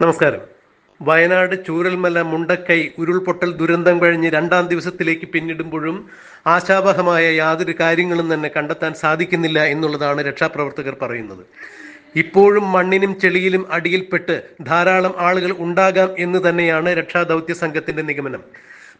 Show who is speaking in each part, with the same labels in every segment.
Speaker 1: നമസ്കാരം. വയനാട് ചൂരൽമല മുണ്ടക്കൈ ഉരുൾപൊട്ടൽ ദുരന്തം കഴിഞ്ഞ് രണ്ടാം ദിവസത്തിലേക്ക് പിന്നിടുമ്പോഴും ആശാവഹമായ യാതൊരു കാര്യങ്ങളും തന്നെ കണ്ടെത്താൻ സാധിക്കുന്നില്ല എന്നുള്ളതാണ് രക്ഷാപ്രവർത്തകർ പറയുന്നത്. ഇപ്പോഴും മണ്ണിനും ചെളിയിലും അടിയിൽപ്പെട്ട് ധാരാളം ആളുകൾ ഉണ്ടാകാം എന്ന് തന്നെയാണ് രക്ഷാദൗത്യ സംഘത്തിന്റെ നിഗമനം.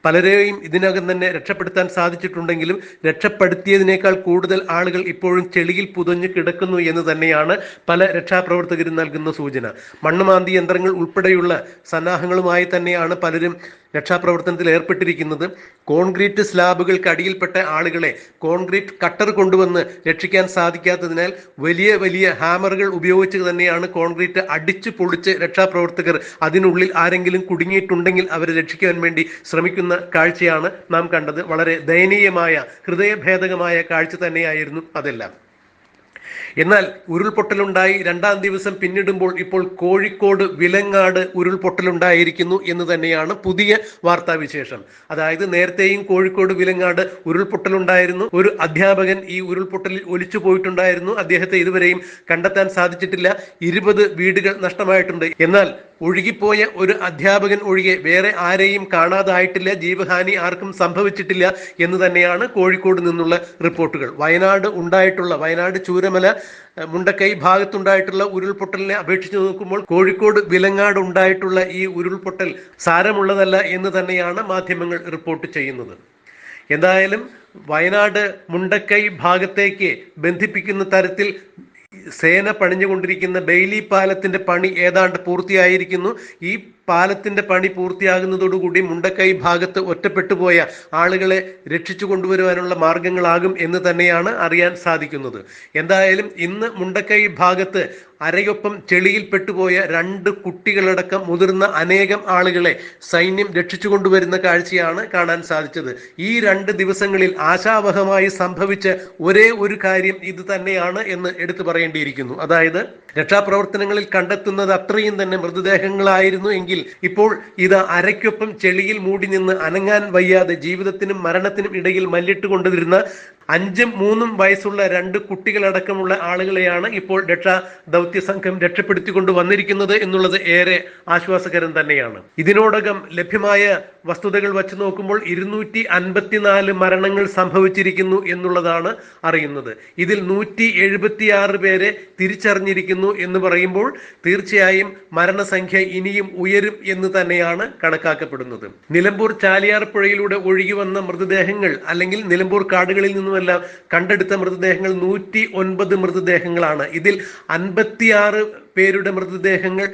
Speaker 1: പലരെയും ഇതിനകം തന്നെ രക്ഷപ്പെടുത്താൻ സാധിച്ചിട്ടുണ്ടെങ്കിലും രക്ഷപ്പെടുത്തിയതിനേക്കാൾ കൂടുതൽ ആളുകൾ ഇപ്പോഴും ചെളിയിൽ പുതഞ്ഞു കിടക്കുന്നു എന്ന് തന്നെയാണ് പല രക്ഷാപ്രവർത്തകരും നൽകുന്ന സൂചന. മണ്ണുമാന്തി യന്ത്രങ്ങൾ ഉൾപ്പെടെയുള്ള സന്നാഹങ്ങളുമായി തന്നെയാണ് പലരും രക്ഷാപ്രവർത്തനത്തിൽ ഏർപ്പെട്ടിരിക്കുന്നത് കോൺക്രീറ്റ് സ്ലാബുകൾക്ക് അടിയിൽപ്പെട്ട ആളുകളെ കോൺക്രീറ്റ് കട്ടർ കൊണ്ടുവന്ന് രക്ഷിക്കാൻ സാധിക്കാത്തതിനാൽ വലിയ വലിയ ഹാമറുകൾ ഉപയോഗിച്ച് തന്നെയാണ് കോൺക്രീറ്റ് അടിച്ചു പൊളിച്ച് രക്ഷാപ്രവർത്തകർ അതിനുള്ളിൽ ആരെങ്കിലും കുടുങ്ങിയിട്ടുണ്ടെങ്കിൽ അവരെ രക്ഷിക്കാൻ വേണ്ടി ശ്രമിക്കുന്ന കാഴ്ചയാണ് നാം കണ്ടത്. വളരെ ദയനീയമായ ഹൃദയഭേദകമായ കാഴ്ച തന്നെയായിരുന്നു അതെല്ലാം. എന്നാൽ ഉരുൾപൊട്ടലുണ്ടായി രണ്ടാം ദിവസം പിന്നിടുമ്പോൾ ഇപ്പോൾ കോഴിക്കോട് വിലങ്ങാട് ഉരുൾപൊട്ടലുണ്ടായിരിക്കുന്നു എന്ന് തന്നെയാണ് പുതിയ വാർത്താവിശേഷം. അതായത് നേരത്തെയും കോഴിക്കോട് വിലങ്ങാട് ഉരുൾപൊട്ടലുണ്ടായിരുന്നു. ഒരു അധ്യാപകൻ ഈ ഉരുൾപൊട്ടലിൽ ഒലിച്ചു പോയിട്ടുണ്ടായിരുന്നു. അദ്ദേഹത്തെ ഇതുവരെയും കണ്ടെത്താൻ സാധിച്ചിട്ടില്ല. ഇരുപത് വീടുകൾ നഷ്ടമായിട്ടുണ്ട്. എന്നാൽ ഒഴുകിപ്പോയ ഒരു അധ്യാപകൻ ഒഴികെ വേറെ ആരെയും കാണാതായിട്ടില്ല ജീവഹാനി ആർക്കും സംഭവിച്ചിട്ടില്ല എന്ന് തന്നെയാണ് കോഴിക്കോട് നിന്നുള്ള റിപ്പോർട്ടുകൾ. വയനാട് ഉണ്ടായിട്ടുള്ള വയനാട് ചൂരമല മുണ്ടക്കൈ ഭാഗത്തുണ്ടായിട്ടുള്ള ഉരുൾപൊട്ടലിനെ അപേക്ഷിച്ച് നോക്കുമ്പോൾ കോഴിക്കോട് വിലങ്ങാട് ഉണ്ടായിട്ടുള്ള ഈ ഉരുൾപൊട്ടൽ സാരമുള്ളതല്ല എന്ന് തന്നെയാണ് മാധ്യമങ്ങൾ റിപ്പോർട്ട് ചെയ്യുന്നത്. എന്തായാലും വയനാട് മുണ്ടക്കൈ ഭാഗത്തേക്ക് ബന്ധിപ്പിക്കുന്ന തരത്തിൽ സേന പണിഞ്ഞുകൊണ്ടിരിക്കുന്ന ബെയിലി പാലത്തിന്റെ പണി ഏതാണ്ട് പൂർത്തിയായിരിക്കുന്നു. ഈ പാലത്തിന്റെ പണി പൂർത്തിയാകുന്നതോടുകൂടി മുണ്ടക്കൈ ഭാഗത്ത് ഒറ്റപ്പെട്ടുപോയ ആളുകളെ രക്ഷിച്ചു കൊണ്ടുവരുവാനുള്ള മാർഗങ്ങളാകും എന്ന് തന്നെയാണ് അറിയാൻ സാധിക്കുന്നത്. എന്തായാലും ഇന്ന് മുണ്ടക്കൈ ഭാഗത്ത് അരയൊപ്പം ചെളിയിൽ പെട്ടുപോയ രണ്ട് കുട്ടികളടക്കം മുതിർന്ന അനേകം ആളുകളെ സൈന്യം രക്ഷിച്ചു കൊണ്ടുവരുന്ന കാഴ്ചയാണ് കാണാൻ സാധിച്ചത്. ഈ രണ്ട് ദിവസങ്ങളിൽ ആശാവഹമായി സംഭവിച്ച ഒരേ ഒരു കാര്യം ഇത് തന്നെയാണ് എന്ന് എടുത്തു പറയേണ്ടിയിരിക്കുന്നു. അതായത് രക്ഷാപ്രവർത്തനങ്ങളിൽ കണ്ടെത്തുന്നത് അത്രയും തന്നെ മൃതദേഹങ്ങളായിരുന്നു എങ്കിൽ ഇപ്പോൾ ഇത് അരയ്ക്കൊപ്പം ചെളിയിൽ മൂടി നിന്ന് അനങ്ങാൻ വയ്യാതെ ജീവിതത്തിനും മരണത്തിനും ഇടയിൽ മല്ലിട്ട് കൊണ്ടിരുന്ന അഞ്ചും മൂന്നും വയസ്സുള്ള രണ്ട് കുട്ടികളടക്കമുള്ള ആളുകളെയാണ് ഇപ്പോൾ രക്ഷാ ദൗത്യ സംഘം രക്ഷപ്പെടുത്തിക്കൊണ്ട് വന്നിരിക്കുന്നത് എന്നുള്ളത് ഏറെ ആശ്വാസകരം തന്നെയാണ്. ഇതിനോടകം ലഭ്യമായ വസ്തുതകൾ വച്ച് നോക്കുമ്പോൾ ഇരുന്നൂറ്റി അൻപത്തിനാല് മരണങ്ങൾ സംഭവിച്ചിരിക്കുന്നു എന്നുള്ളതാണ് അറിയുന്നത്. ഇതിൽ നൂറ്റി എഴുപത്തിയാറ് പേരെ തിരിച്ചറിഞ്ഞിരിക്കുന്നു എന്ന് പറയുമ്പോൾ തീർച്ചയായും മരണസംഖ്യ ഇനിയും ഉയരും എന്ന് തന്നെയാണ് കണക്കാക്കപ്പെടുന്നത്. നിലമ്പൂർ ചാലിയാർ പുഴയിലൂടെ ഒഴുകി വന്ന മൃതദേഹങ്ങൾ അല്ലെങ്കിൽ നിലമ്പൂർ കാടുകളിൽ നിന്നുമെല്ലാം കണ്ടെടുത്ത മൃതദേഹങ്ങൾ നൂറ്റി ഒൻപത് മൃതദേഹങ്ങളാണ്. ഇതിൽ അൻപത്തിയാറ് പേരുടെ മൃതദേഹങ്ങൾ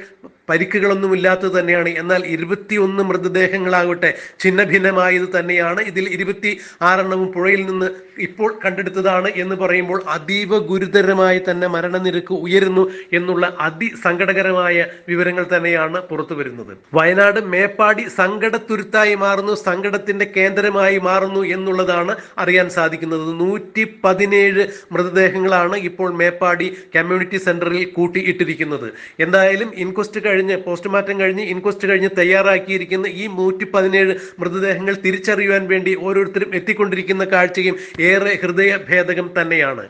Speaker 1: പരിക്കുകളൊന്നുമില്ലാത്തത് തന്നെയാണ്. എന്നാൽ ഇരുപത്തിയൊന്ന് മൃതദേഹങ്ങളാകട്ടെ ഛിന്നഭിന്നമായത് തന്നെയാണ്. ഇതിൽ ഇരുപത്തി ആറെണ്ണവും പുഴയിൽ നിന്ന് ഇപ്പോൾ കണ്ടെടുത്തതാണ് എന്ന് പറയുമ്പോൾ അതീവ ഗുരുതരമായി തന്നെ മരണനിരക്ക് ഉയരുന്നു എന്നുള്ള അതിസങ്കടകരമായ വിവരങ്ങൾ തന്നെയാണ് പുറത്തു വരുന്നത്. വയനാട് മേപ്പാടി സങ്കടത്തുരുത്തായി മാറുന്നു സങ്കടത്തിന്റെ കേന്ദ്രമായി മാറുന്നു എന്നുള്ളതാണ് അറിയാൻ സാധിക്കുന്നത്. നൂറ്റി പതിനേഴ് മൃതദേഹങ്ങളാണ് ഇപ്പോൾ മേപ്പാടി കമ്മ്യൂണിറ്റി സെന്ററിൽ കൂട്ടിയിട്ടിരിക്കുന്നത്. എന്തായാലും ഇൻക്വസ്റ്റ് കഴിഞ്ഞ് പോസ്റ്റ്മോർട്ടം കഴിഞ്ഞ് ഇൻക്വസ്റ്റ് കഴിഞ്ഞ് തയ്യാറാക്കിയിരിക്കുന്ന ഈ നൂറ്റി പതിനേഴ് മൃതദേഹങ്ങൾ തിരിച്ചറിയുവാൻ വേണ്ടി ഓരോരുത്തരും എത്തിക്കൊണ്ടിരിക്കുന്ന കാഴ്ചയും ഏറെ ഹൃദയ ഹൃദയഭേദകം തന്നെയാണ്.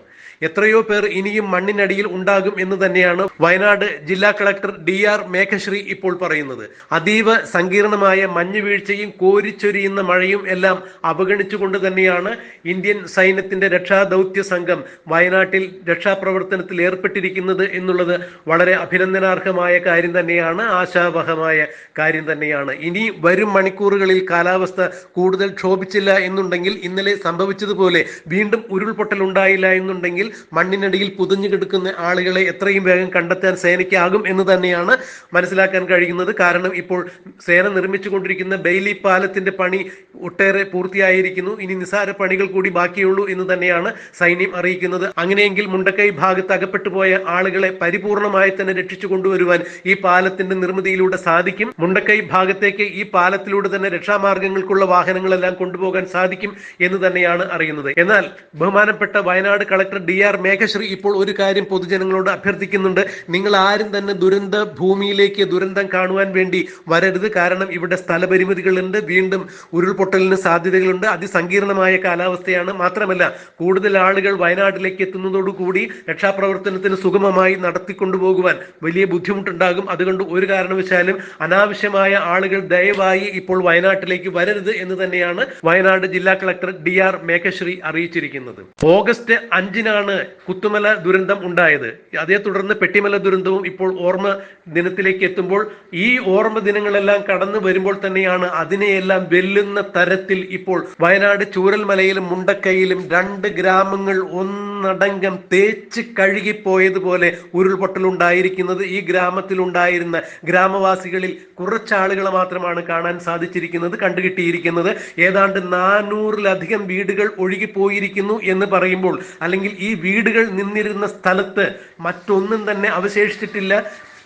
Speaker 1: എത്രയോ പേർ ഇനിയും മണ്ണിനടിയിൽ ഉണ്ടാകും എന്ന് തന്നെയാണ് വയനാട് ജില്ലാ കളക്ടർ ഡി ആർ മേഘശ്രീ ഇപ്പോൾ പറയുന്നത്. അതീവ സങ്കീർണമായ മഞ്ഞ് വീഴ്ചയും കോരിച്ചൊരിയുന്ന മഴയും എല്ലാം അവഗണിച്ചുകൊണ്ട് തന്നെയാണ് ഇന്ത്യൻ സൈന്യത്തിന്റെ രക്ഷാദൗത്യ സംഘം വയനാട്ടിൽ രക്ഷാപ്രവർത്തനത്തിൽ ഏർപ്പെട്ടിരിക്കുന്നത് എന്നുള്ളത് വളരെ അഭിനന്ദനാർഹമായ കാര്യം തന്നെയാണ് ആശാവഹമായ കാര്യം തന്നെയാണ്. ഇനി വരും മണിക്കൂറുകളിൽ കാലാവസ്ഥ കൂടുതൽ ക്ഷോഭിച്ചില്ല എന്നുണ്ടെങ്കിൽ ഇന്നലെ സംഭവിച്ചതുപോലെ വീണ്ടും ഉരുൾപൊട്ടൽ ഉണ്ടായില്ല എന്നുണ്ടെങ്കിൽ മണ്ണിനടിയിൽ പുതിഞ്ഞു കിടക്കുന്ന ആളുകളെ എത്രയും വേഗം കണ്ടെത്താൻ സേനയ്ക്കാകും എന്ന് തന്നെയാണ് മനസ്സിലാക്കാൻ കഴിയുന്നത്. കാരണം ഇപ്പോൾ സേന നിർമ്മിച്ചുകൊണ്ടിരിക്കുന്ന ബെയിലി പാലത്തിന്റെ പണി ഒട്ടേറെ പൂർത്തിയായിരിക്കുന്നു. ഇനി നിസാര പണികൾ കൂടി ബാക്കിയുള്ളൂ എന്ന് തന്നെയാണ് സൈന്യം അറിയിക്കുന്നത്. അങ്ങനെയെങ്കിൽ മുണ്ടക്കൈ ഭാഗത്ത് അകപ്പെട്ടുപോയ ആളുകളെ പരിപൂർണമായി തന്നെ രക്ഷിച്ചു കൊണ്ടുവരുവാൻ ഈ പാലത്തിന്റെ നിർമ്മിതിയിലൂടെ സാധിക്കും. മുണ്ടക്കൈ ഭാഗത്തേക്ക് ഈ പാലത്തിലൂടെ തന്നെ രക്ഷാമാർഗങ്ങൾക്കുള്ള വാഹനങ്ങളെല്ലാം കൊണ്ടുപോകാൻ സാധിക്കും എന്ന് തന്നെയാണ് അറിയുന്നത്. എന്നാൽ ബഹുമാനപ്പെട്ട Wayanad collector D R Meghashree ഇപ്പോൾ ഒരു കാര്യം പൊതുജനങ്ങളോട് അഭ്യർത്ഥിക്കുന്നുണ്ട്. നിങ്ങൾ ആരും തന്നെ ദുരന്ത ഭൂമിയിലേക്ക് ദുരന്തം കാണുവാൻ വേണ്ടി വരരുത്. കാരണം ഇവിടെ സ്ഥലപരിമിതികളുണ്ട്. വീണ്ടും ഉരുൾപൊട്ടലിന് സാധ്യതകളുണ്ട്. അതിസങ്കീർണമായ കാലാവസ്ഥയാണ്. മാത്രമല്ല കൂടുതൽ ആളുകൾ വയനാട്ടിലേക്ക് എത്തുന്നതോടുകൂടി രക്ഷാപ്രവർത്തനത്തിന് സുഗമമായി നടത്തിക്കൊണ്ടുപോകുവാൻ വലിയ ബുദ്ധിമുട്ടുണ്ടാകും. അതുകൊണ്ട് ഒരു കാരണവശാലും അനാവശ്യമായ ആളുകൾ ദയവായി ഇപ്പോൾ വയനാട്ടിലേക്ക് വരരുത് എന്ന് തന്നെയാണ് വയനാട് ജില്ലാ കളക്ടർ ഡി ആർ മേഘശ്രീ അറിയിച്ചിരിക്കുന്നത്. ഓഗസ്റ്റ് അഞ്ചിനാണ് കുത്തുമല ദുരന്തം ഉണ്ടായത്. അതേ തുടർന്ന് പെട്ടിമല ദുരന്തവും ഇപ്പോൾ ഓർമ്മ ദിനത്തിലേക്ക് എത്തുമ്പോൾ ഈ ഓർമ്മ ദിനങ്ങളെല്ലാം കടന്നു വരുമ്പോൾ തന്നെയാണ് അതിനെയെല്ലാം വെല്ലുന്ന തരത്തിൽ ഇപ്പോൾ വയനാട് ചൂരൽമലയിലും മുണ്ടക്കൈയിലും രണ്ട് ഗ്രാമങ്ങൾ ഒന്നടങ്കം തേച്ച് കഴുകിപ്പോയതുപോലെ ഉരുൾപൊട്ടൽ ഉണ്ടായിരിക്കുന്നത് ഈ ഗ്രാമത്തിലുണ്ടായിരുന്ന ഗ്രാമവാസികളിൽ കുറച്ചാളുകളെ മാത്രമാണ് കാണാൻ സാധിച്ചിരിക്കുന്നത് കണ്ടുകിട്ടിയിരിക്കുന്നത്. ഏതാണ്ട് നാനൂറിലധികം വീടുകൾ ഒഴുകിപ്പോയിരിക്കുന്നു എന്ന് പറയുമ്പോൾ അല്ലെങ്കിൽ ഈ വീടുകൾ നിന്നിരുന്ന സ്ഥലത്ത് മറ്റൊന്നും തന്നെ അവശേഷിച്ചിട്ടില്ല.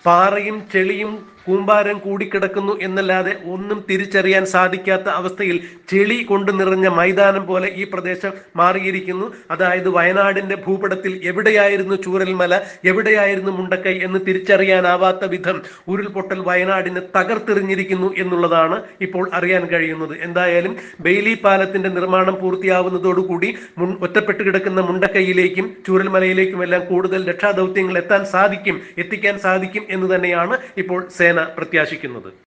Speaker 1: പാറയും ചെളിയും കൂമ്പാരം കൂടിക്കിടക്കുന്നു എന്നല്ലാതെ ഒന്നും തിരിച്ചറിയാൻ സാധിക്കാത്ത അവസ്ഥയിൽ ചെളി കൊണ്ട് നിറഞ്ഞ മൈതാനം പോലെ ഈ പ്രദേശം മാറിയിരിക്കുന്നു. അതായത് വയനാടിന്റെ ഭൂപടത്തിൽ എവിടെയായിരുന്നു ചൂരൽമല എവിടെയായിരുന്നു മുണ്ടക്കൈ എന്ന് തിരിച്ചറിയാനാവാത്ത വിധം ഉരുൾപൊട്ടൽ വയനാടിനെ തകർത്തെറിഞ്ഞിരിക്കുന്നു എന്നുള്ളതാണ് ഇപ്പോൾ അറിയാൻ കഴിയുന്നത്. എന്തായാലും ബെയിലി പാലത്തിന്റെ നിർമ്മാണം പൂർത്തിയാവുന്നതോടുകൂടി മുൻ ഒറ്റപ്പെട്ട് കിടക്കുന്ന മുണ്ടക്കൈയിലേക്കും ചൂരൽമലയിലേക്കും എല്ലാം കൂടുതൽ രക്ഷാദൗത്യങ്ങൾ എത്താൻ സാധിക്കും എത്തിക്കാൻ സാധിക്കും എന്ന് തന്നെയാണ് ഇപ്പോൾ സേന പ്രത്യാശിക്കുന്നത്.